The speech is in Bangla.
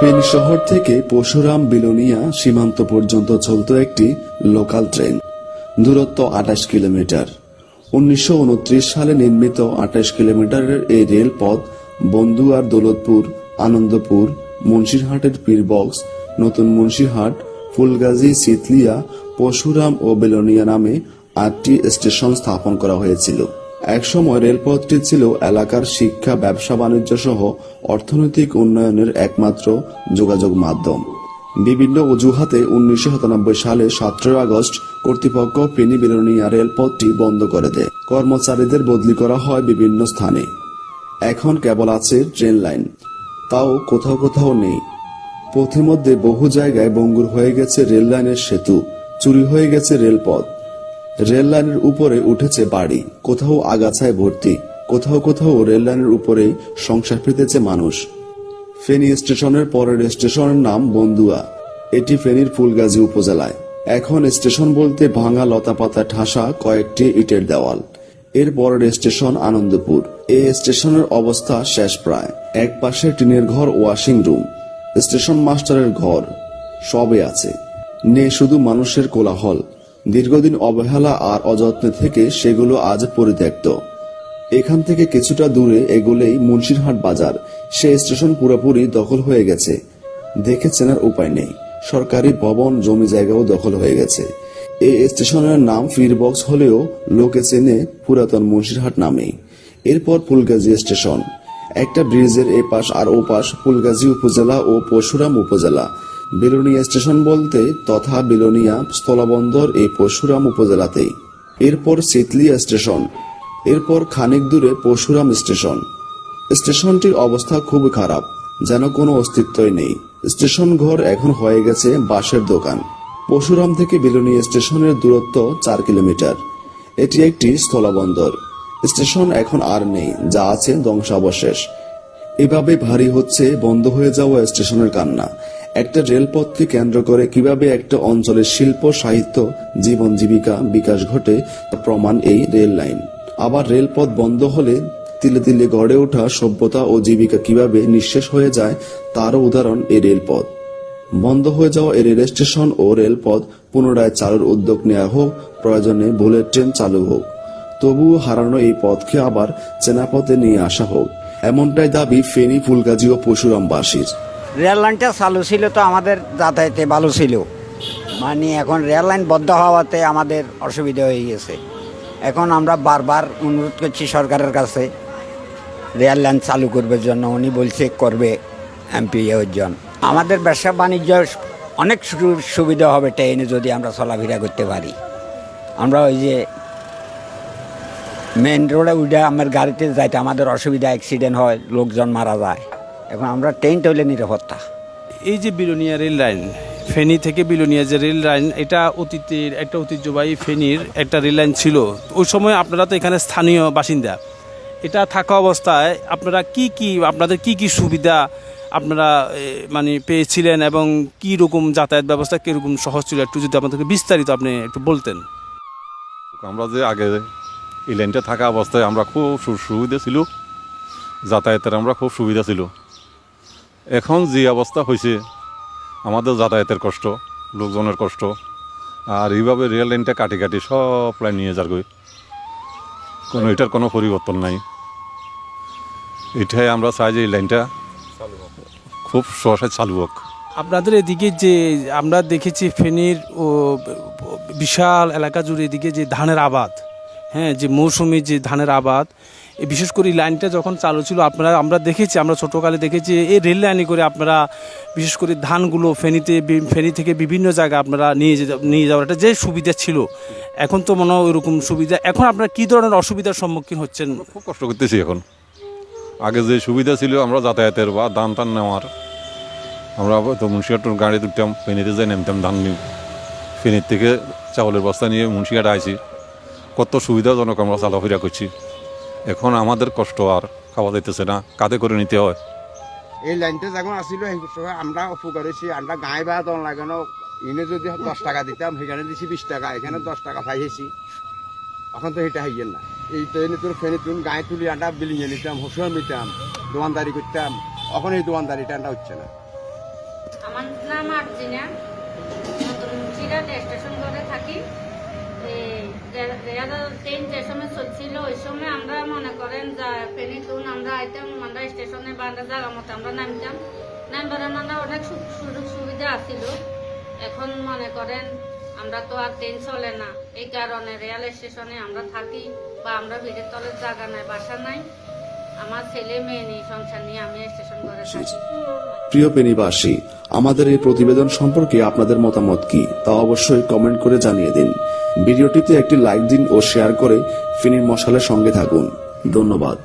ফেনী শহর থেকে পরশুরাম, বিলোনিয়া সীমান্ত পর্যন্ত চলত একটি লোকাল ট্রেন। দূরত্ব আঠাশ কিলোমিটার। উনিশশো উনত্রিশ সালে নির্মিত আঠাশ কিলোমিটারের এই রেলপথ বন্দুয়ার দৌলতপুর, আনন্দপুর, মুন্সিরহাটের পীরবক্স, নতুন মুন্সিরহাট, ফুলগাজী, সিতলিয়া, পরশুরাম ও বেলোনিয়া নামে আটটি স্টেশন স্থাপন করা হয়েছিল। একসময় রেলপথটি ছিল এলাকার শিক্ষা, ব্যবসা, বাণিজ্য সহ অর্থনৈতিক উন্নয়নের একমাত্র যোগাযোগ মাধ্যম। বিভিন্ন অজুহাতে উনিশশো সাতানব্বই সালে সতেরো আগস্ট কর্তৃপক্ষ ফেনী বেলোনিয়া রেলপথটি বন্ধ করে দেয়। কর্মচারীদের বদলি করা হয় বিভিন্ন স্থানে। এখন কেবল আছে ট্রেন লাইন। তাও কোথাও কোথাও নেই। পথিমধ্যে বহু জায়গায় বঙ্গুর হয়ে গেছে রেল লাইনের সেতু। চুরি হয়ে গেছে রেলপথ। রেল লাইনের উপরে উঠেছে বাড়ি, কোথাও আগাছায় ভর্তি, কোথাও কোথাও রেল লাইনের উপরেই সংসার পেতেছে মানুষ। ফেনী স্টেশনের পরের স্টেশনের নাম বন্দুয়া। এটি ফেনীর ফুলগাজী উপজেলায়। এখন স্টেশন বলতে ভাঙা লতাপাতা ঠাসা কয়েকটি ইটের দেওয়াল। এর পরের স্টেশন আনন্দপুর। এই স্টেশনের অবস্থা শেষ প্রায়। এক পাশে টিনের ঘর, ওয়াশিং রুম। স্টেশন মাস্টারের ঘর। সবে আছে। নেই শুধু মানুষের কোলাহল। দীর্ঘদিন অবহেলা আর অযত্নে থেকে সেগুলো আজ পরিত্যক্ত। এখান থেকে কিছুটা দূরে এগুলেই মুন্সিরহাট বাজার। সে স্টেশন পুরোপুরি দখল হয়ে গেছে। দেখে চেনার উপায় নেই। সরকারি ভবন, জমি জায়গাও দখল হয়ে গেছে। এই স্টেশনের নাম ফিরবক্স হলেও লোকে চেনে পুরাতন মুন্সিরহাট নামেই এরপর ফুলগাজী স্টেশন। একটা ব্রিজের এপাশ আর ওপাশ ফুলগাজী উপজেলা ও পরশুরাম উপজেলা। বেলুনিয়া স্টেশন বলতে তথা বেলুনিয়া স্থলবন্দর এই পরশুরাম উপজেলাতেই। এরপর সিতলিয়া স্টেশন, এরপর খানিক দূরে পরশুরাম স্টেশন। স্টেশনটির অবস্থা খুব খারাপ, যেন কোনো অস্তিত্বই নেই। স্টেশন ঘর এখন হয়ে গেছে বাঁশের দোকান। পরশুরাম থেকে বেলুনিয়া স্টেশনের দূরত্ব চার কিলোমিটার। এটি একটি স্থলবন্দর। স্টেশন এখন আর নেই, যা আছে ধ্বংসাবশেষ। এভাবে ভারী হচ্ছে, বন্ধ হয়ে যাওয়া স্টেশনের কান্না। একটা রেলপথকে কেন্দ্র করে কীভাবে একটা অঞ্চলের শিল্প, সাহিত্য, জীবন, জীবিকা বিকাশ ঘটে প্রমাণ এই রেল লাইন। আবার রেলপথ বন্ধ হলে তিলে তিলে গড়ে ওঠা সভ্যতা ও জীবিকা কীভাবে নিঃশেষ হয়ে যায় তারও উদাহরণ এই রেলপথ। বন্ধ হয়ে যাওয়া এই রেল স্টেশন ও রেলপথ পুনরায় চালুর উদ্যোগ নেওয়া হোক, প্রয়োজনে বুলেট ট্রেন চালু হোক। তবুও হারানো এই পথকে আবার চেনাপথে নিয়ে আসা হোক। এমনটাই দাবি ফেনী ফুলগাজী ও পশুরামবাসীর রেল লাইনটা চালু ছিল তো আমাদের যাতায়াতে ভালো ছিল। মানে এখন রেল লাইন বদ্ধ হওয়াতে আমাদের অসুবিধা হয়ে গেছে। এখন আমরা বারবার অনুরোধ করছি সরকারের কাছে, রেল লাইন চালু করবার জন্য, উনি বলছে করবে এমপি জন আমাদের ব্যবসা বাণিজ্য অনেক সুবিধা হবে ট্রেনে যদি আমরা চলাফেরা করতে পারি। আমরা ওই যে মেন রোডে উঠে আমার গাড়িতে যাইতে, আমাদের অসুবিধা, অ্যাক্সিডেন্ট হয়, লোকজন মারা যায়। এখন আমরা ট্রেন টইলে নিরাপত্তা। এই যে বিলোনিয়া রেল লাইন ফেনী থেকে বিলোনিয়া যে রেল লাইন এটা অতীতের একটা ঐতিহ্যবাহী ফেনীর একটা রেল লাইন ছিল। ওই সময় আপনারা তো এখানে স্থানীয় বাসিন্দা। এটা থাকা অবস্থায় আপনারা কি কি আপনাদের কি কি সুবিধা আপনারা মানে পেয়েছিলেন এবং কি রকম যাতায়াত ব্যবস্থা কীরকম সহজ ছিল? একটু যদি আপনাদেরকে বিস্তারিত আপনি একটু বলতেন। আমরা যে আগে এই লাইনটা থাকা অবস্থায় আমরা খুব সু- সুবিধা ছিল। যাতায়াতের আমরা খুব সুবিধা ছিল। এখন যে অবস্থা হয়েছে, আমাদের যাতায়াতের কষ্ট, লোকজনের কষ্ট, আর এইভাবে রেল লাইনটা কাটি কাটি সব লাইন নিয়ে যার গই কোনো এটার কোনো পরিবর্তন নাই। এটাই আমরা চাই যে এই লাইনটা খুব সহসায় চালু হোক। আপনাদের এদিকে যে আমরা দেখেছি ফেনীর ও বিশাল এলাকা জুড়ে এদিকে যে ধানের আবাদ হ্যাঁ যে মৌসুমি যে ধানের আবাদ বিশেষ করে লাইনটা যখন চালু ছিল, আপনারা, আমরা দেখেছি, আমরা ছোটোকালে দেখেছি এই রেল লাইনে করে আপনারা বিশেষ করে ধানগুলো ফেনীতে ফেনী থেকে বিভিন্ন জায়গায় আপনারা নিয়ে যেতে, নিয়ে যাওয়ার একটা যে সুবিধা ছিল, এখন তো মনে হয় ওইরকম সুবিধা। এখন আপনারা কী ধরনের অসুবিধার সম্মুখীন হচ্ছেন? খুব কষ্ট করতেছি এখন। আগে যে সুবিধা ছিল, আমরা যাতায়াতের বা ধান টান নেওয়ার। আমরা তো মুন্সিঘাট গাড়ি উঠতাম ফেনীতে যাই নামতাম ধান নিয়ে। ফেনীর থেকে চাউলের বস্তা নিয়ে মুন্সিঘাট আইছি। কত সুবিধাজনক আমরা চলাফেরা করছি। এখন আমাদের কষ্ট আর খাওয়া যাইতেছে না কাঁধে করে নিতে হয়। এই লাইনটা যখন সময় আমরা উপকার হয়েছি আমরা গায়ে বা দল লাগানো ইনে যদি দশ টাকা দিতাম সেখানে দিছি বিশ টাকা এখানে দশ টাকা পাইছি এখন তো সেটা হইয়েন না। এই তো এনে তোর ফেনে তুমি গায়ে তুলি আন্ডা বিলিয়ে নিতাম হোসর নিতাম দোকানদারি করতাম এখন এই দোকানদারিটা হচ্ছে না। আমার নাম আর্জিনা নতুন স্টেশন ঘরে থাকি। ট্রেন চলছিল। ওই সময় আমরা মনে করেন আমরা আমরা স্টেশনে আমরা নামতাম। সুযোগ সুবিধা এখন মনে করেন আমরা তো আর ট্রেন চলে না। এই কারণে রেল স্টেশনে আমরা থাকি বা আমরা ভিড়ের তলের জায়গা নাই, বাসা নাই। আমার ছেলে, মেয়ে নিয়ে, সংসার নিয়ে আমি স্টেশন থাকি। প্রিয় পেনিবাসী আমাদের এই প্রতিবেদন সম্পর্কে আপনাদের মতামত কি তা অবশ্যই কমেন্ট করে জানিয়ে দিন। ভিডিওটিতে একটি লাইক দিন ও শেয়ার করে ফিনির মশালের সঙ্গে থাকুন। ধন্যবাদ।